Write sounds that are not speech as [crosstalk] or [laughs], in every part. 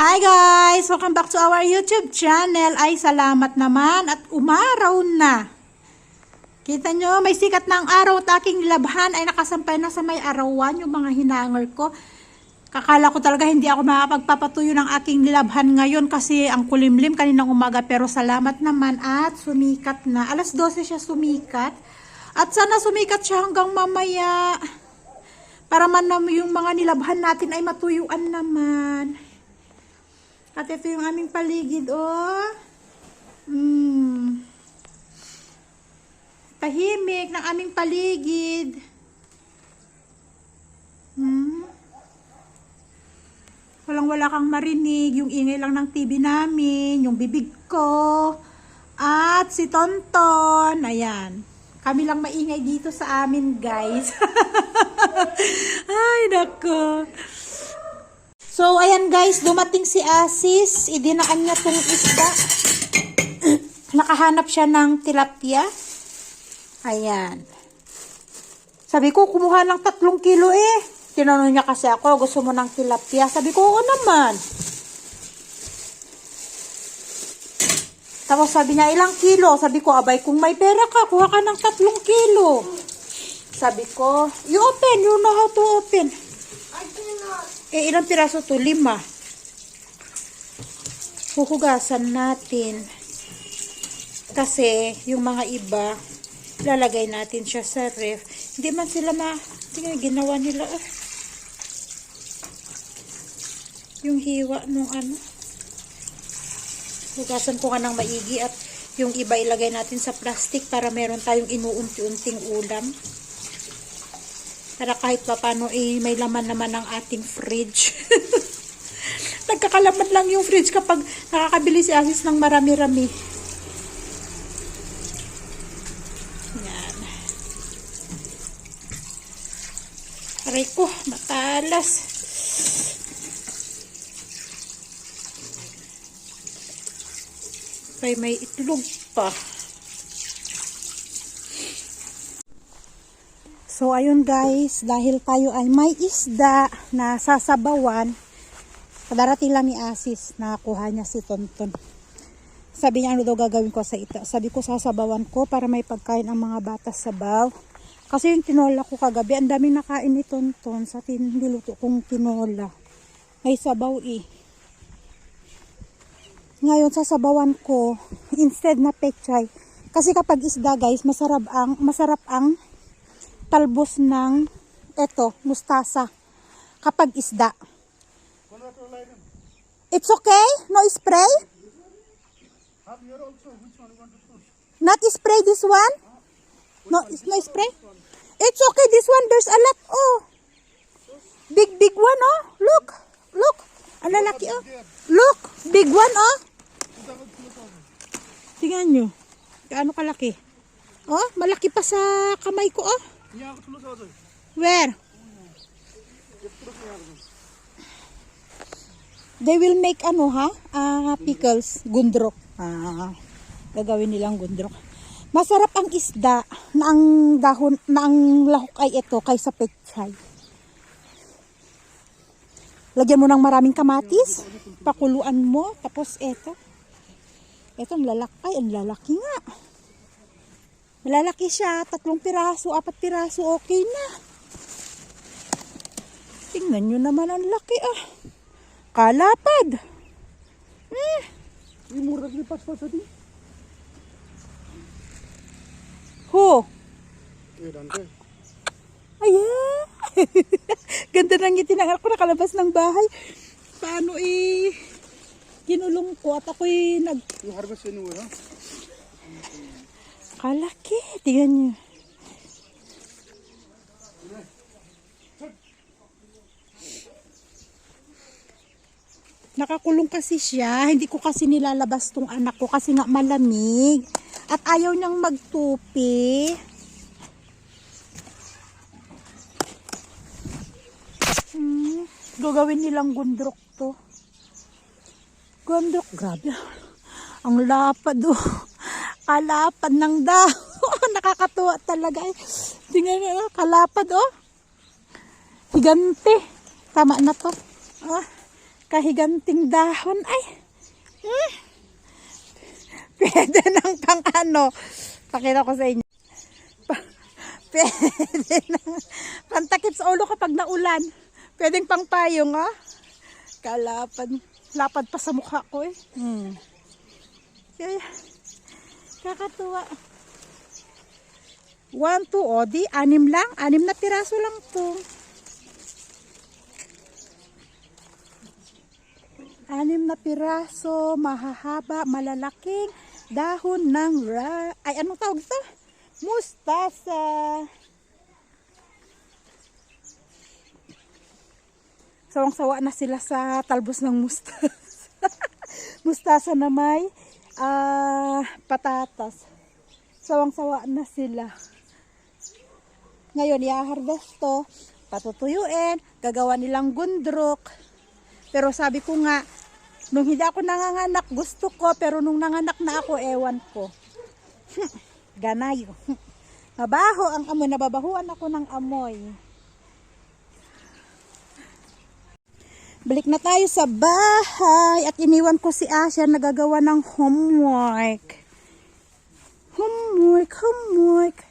Hi guys! Welcome back to our YouTube channel. Ay, salamat naman at umaraw na. Kita nyo, may sikat na ang araw at aking labhan ay nakasampay na sa may arawan yung mga hinangor ko. Kakala ko talaga hindi ako makapagpapatuyo ng aking nilabhan ngayon kasi ang kulimlim kaninang umaga pero salamat naman at sumikat na. Alas 12 siya sumikat at sana sumikat siya hanggang mamaya para man yung mga nilabhan natin ay matuyuan naman. At ito yung aming paligid, oh. Mm. Tahimik ng aming paligid. Hmm. Walang-wala kang marinig, yung ingay lang ng TV namin, yung bibig ko, at si Tonton. Ayan. Kami lang maingay dito sa amin, guys. [laughs] Ay, nako. So, ayan guys, dumating si Asis. Idinaan niya tong isda. [clears throat] Nakahanap siya ng tilapia. Ayan. Sabi ko, kumuha ng tatlong kilo eh. Tinanong niya kasi ako, gusto mo ng tilapia? Sabi ko, oo naman. Tapos sabi niya, ilang kilo? Sabi ko, abay, kung may pera ka, kuha ka ng tatlong kilo. Sabi ko, you open, you know how to open. Eh, ilang piraso to? Lima. Huhugasan natin. Kasi, yung mga iba, lalagay natin siya sa ref. Hindi man sila ma... Tingnan, ginawa nila. Oh. Yung hiwa nung ano. Hugasan ko nga ng maigi at yung iba ilagay natin sa plastic para meron tayong inuunti-unting ulam. Para kahit pa paano eh, may laman naman ng ating fridge. [laughs] Nagkakalaman lang yung fridge kapag nakakabili si Asis ng marami-rami. Yan. Aray ko, matalas. Ay, may itlog pa. So, ayun guys, dahil tayo ay may isda na sasabawan, padarating lang ni Asis, nakakuha niya si Tonton. Sabi niya, ano daw gagawin ko sa ito? Sabi ko, sasabawan ko para may pagkain ang mga bata sa baw. Kasi yung tinola ko kagabi, ang daming nakain ni Tonton sa niluto kong tinola. May sabaw eh. Ngayon, sasabawan ko, instead na pechay. Kasi kapag isda guys, masarap ang, masarap ang talbos ng eto, mustasa kapag isda. It's okay? No spray? Not spray this one? No, no spray? It's okay this one. There's a lot. Oh. Big, big one, oh. Look. Look. Ang lalaki, oh. Look. Big one, oh. Tingnan nyo. Gaano kalaki. Oh, malaki pa sa kamay ko, oh. Where? They will make ano ha? Ah, pickles, gundrok. Ah, gagawin nilang gundrok. Masarap ang isda na ang dahon na ang lahok ay ito kaysa pechay. Lagyan mo ng maraming kamatis, pakuluan mo, tapos eto. Eto, ang lalaki, ay, ang lalaki nga. Malalaki siya, tatlong piraso, apat piraso, okay na. Tingnan nyo naman ang laki ah. Kalapad. Eh, Imurag ni pas pas tadi. ho. Dante. Ayan. [laughs] Ganda ng ngiti ng ako nakalabas ng bahay. Paano eh, kinulong ko at ako'y nag... Yung harga sino ha? Kalaki. Tingnan nyo. Nakakulong kasi siya. Hindi ko kasi nilalabas tong anak ko kasi nga malamig. At ayaw niyang magtupi. Hmm, gagawin nilang gundrok to. Gundrok, grabe. Ang lapad oh. Kalapad ng dahon. [laughs] Nakakatuwa talaga. eh. Tingnan nyo, oh, kalapad oh. Higante. Tama na to. Ah, kahiganting dahon. Ay! Hmm. [laughs] Pwede ng pang ano. Pakita ko sa inyo. [laughs] Pwede ng pantakip sa ulo kapag naulan. Pwedeng pang payong, ah. Kalapad. Lapad pa sa mukha ko eh. Hmm. Kaya, kakatuwa. One, two, o di, anim lang. Anim na piraso lang to. Anim na piraso, mahahaba, malalaking dahon ng ra... Ay, anong tawag ito? Mustasa. Sawang-sawa na sila sa talbos ng mustasa. [laughs] mustasa na may ah, patatas. Sawang-sawa na sila. Ngayon, i-harvest to, patutuyuin, gagawa nilang gundrok. Pero sabi ko nga, nung hindi ako nanganganak, gusto ko, pero nung nanganak na ako, ewan ko. [laughs] Ganayo. [laughs] Mabaho ang amoy, nababahuan ako ng amoy. Balik na tayo sa bahay at iniwan ko si Asya nagagawa ng homework. Homework, homework.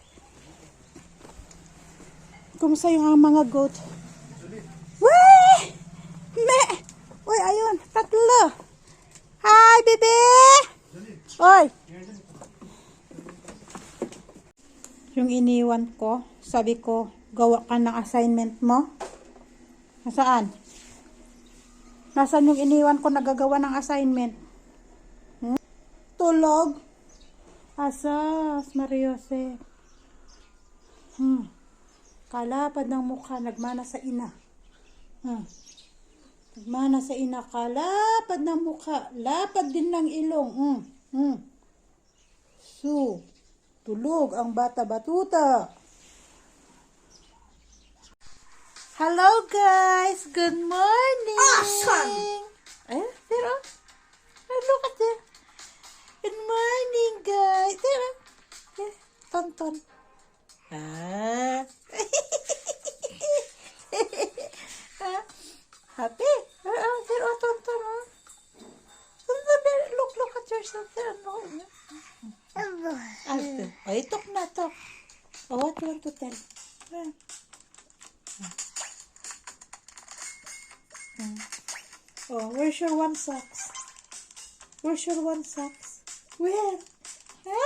Kumusta yung mga goat? Weh! Me! Uy, ayun, tatlo. Hi, bebe! Oy! Yung iniwan ko, sabi ko, gawa ka ng assignment mo. Nasaan? Nasaan yung iniwan ko nagagawa ng assignment? Hmm? Tulog? Asas, Mariose. Hmm. Kalapad ng mukha, nagmana sa ina. Hmm. Nagmana sa ina, kalapad ng mukha, lapad din ng ilong. Hmm. Hmm. So, tulog ang bata batuta. Hello guys, good morning. Awesome. Eh, pero, oh, look at there. Good morning guys. There, oh. there, tonton. Ah. [laughs] Ah, Happy? Ah, ah, there, oh, tonton, oh. Tonton, there, look, look at yourself there. No. Ah, there. Oh, itok na, tok. Oh, what you want to tell? Ah. Oh, where's your one socks? Where's your one socks? Where? Ha?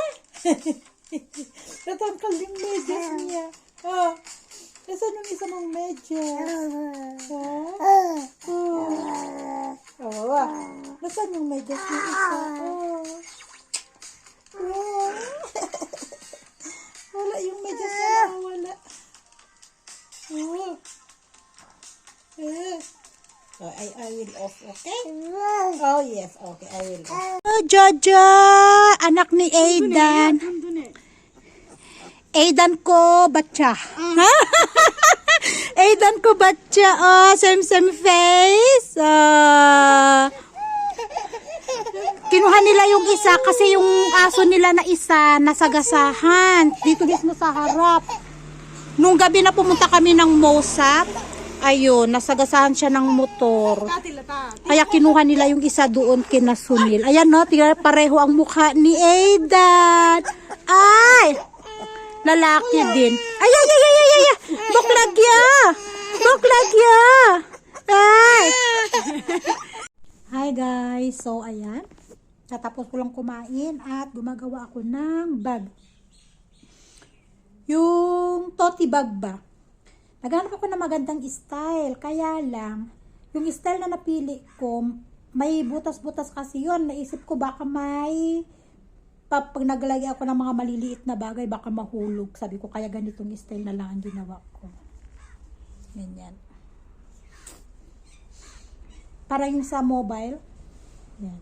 Natangkal yung medyas niya. Oh, nasaan yung isa mong medyas? Ha? Oh. Oh, ah. Nasaan yung medyas ng isa? Oh. Oh. Wala yung medyas na wala. Oh. Eh. Oh, I, I will off, okay? Oh, yes. Okay, I will off. Oh, Jojo! Anak ni Aidan. Aidan ko, batcha. Ha? Aidan ko, batcha. [laughs] Oh, same-same face. Ah. kinuha nila yung isa kasi yung aso nila na isa nasagasahan. Dito mismo sa harap. Nung gabi na pumunta kami ng Mosat, ayun, nasagasahan siya ng motor. Kaya kinuha nila yung isa doon kina Sunil. Ayan no, pareho ang mukha ni Aidan. Ay! Lalaki din. Ay, ay, ay, ay, ay, ay. Buklagya! Buklagya! Ay! Hi guys! So, ayan. Tatapos ko lang kumain at gumagawa ako ng bag. Yung tote bag ba? Naghanap ako ng magandang style. Kaya lang, yung style na napili ko, may butas-butas kasi yon Naisip ko baka may pa- pag naglagay ako ng mga maliliit na bagay, baka mahulog. Sabi ko, kaya ganitong style na lang ang ginawa ko. Ganyan. Para yung sa mobile. Yan.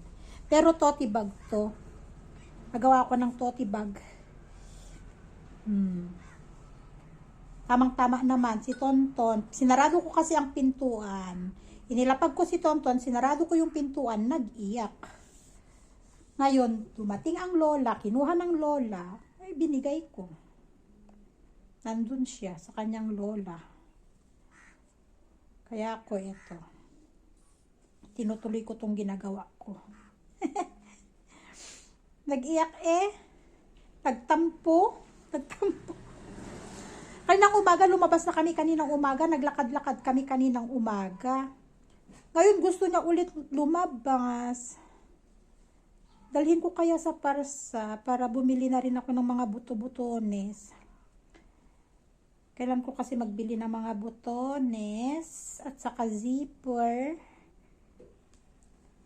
Pero tote bag to. Nagawa ko ng tote bag. Hmm. Tamang-tama naman, si Tonton. Sinarado ko kasi ang pintuan. Inilapag ko si Tonton, sinarado ko yung pintuan, nag-iyak. Ngayon, dumating ang lola, kinuha ng lola, ay binigay ko. Nandun siya sa kanyang lola. Kaya ako ito. tinutuloy ko tong ginagawa ko. [laughs] Nag-iyak eh. Nagtampo. Nagtampo. Kaninang umaga, lumabas na kami kaninang umaga. Naglakad-lakad kami kaninang umaga. Ngayon gusto niya ulit lumabas. Dalhin ko kaya sa parsa para bumili na rin ako ng mga buto-butones. Kailan ko kasi magbili ng mga butones at saka zipper.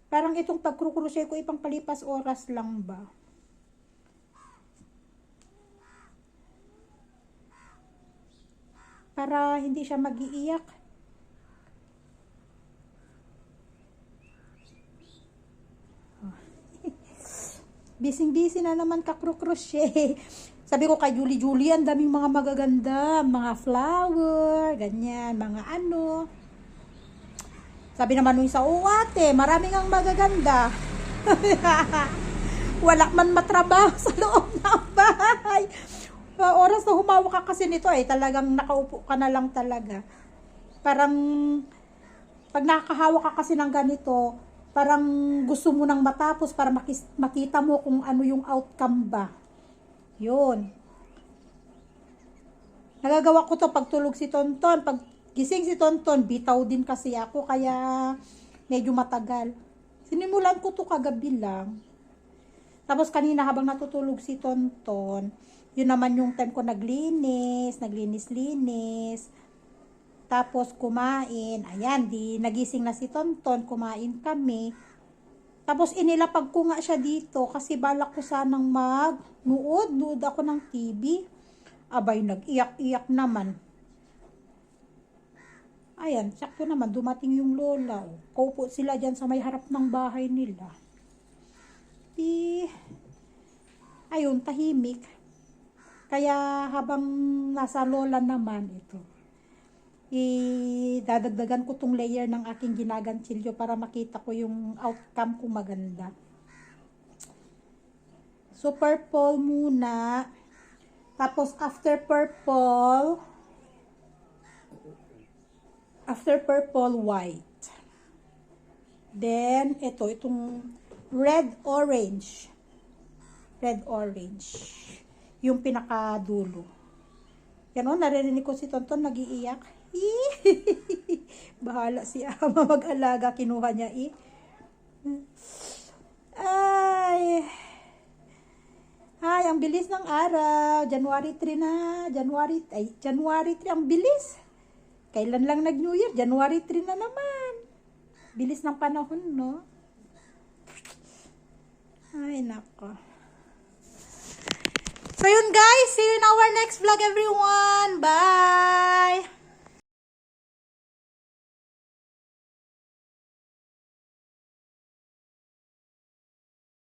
Parang itong pagkrukrusye ko ipang palipas oras lang ba? Para hindi siya mag-iiyak. [laughs] Bising-busy na naman kakrusye. [laughs] Sabi ko kay Julie, Julie, ang daming mga magaganda, mga flower, ganyan, mga ano. Sabi naman nung isa, oo ate, maraming ang magaganda. [laughs] Wala man matrabaho sa loob ng bahay. Uh, oras na humawak ka kasi nito ay talagang nakaupo ka na lang talaga. Parang pag nakakahawak ka kasi ng ganito, parang gusto mo nang matapos para makita mo kung ano yung outcome ba. Yun. Nagagawa ko to pag tulog si Tonton. Pag gising si Tonton, bitaw din kasi ako kaya medyo matagal. Sinimulan ko to kagabi lang. Tapos kanina habang natutulog si Tonton, yun naman yung time ko naglinis, naglinis-linis. Tapos kumain. Ayan, di nagising na si Tonton, kumain kami. Tapos inilapag ko nga siya dito kasi balak ko sanang mag-nuod. Nuod ako ng TV. Abay, nag-iyak-iyak naman. Ayan, sakto naman, dumating yung lola. Oh. Kaupo sila dyan sa may harap ng bahay nila. Di, ayun, tahimik. Kaya habang nasa lola naman ito, idadagdagan ko tong layer ng aking ginaganchilyo para makita ko yung outcome kung maganda. So, purple muna. Tapos, after purple, after purple, white. Then, ito, itong red-orange. Red-orange. Yung pinakadulo. Yan o, naririnig ko si Tonton nagiiyak. [laughs] Bahala si Ama mag-alaga. Kinuha niya eh. Ay. Ay, ang bilis ng araw. January 3 na. January, ay, January 3. Ang bilis. Kailan lang nag-New Year? January 3 na naman. Bilis ng panahon, no? Ay, nako. So yun guys, see you in our next vlog everyone. Bye!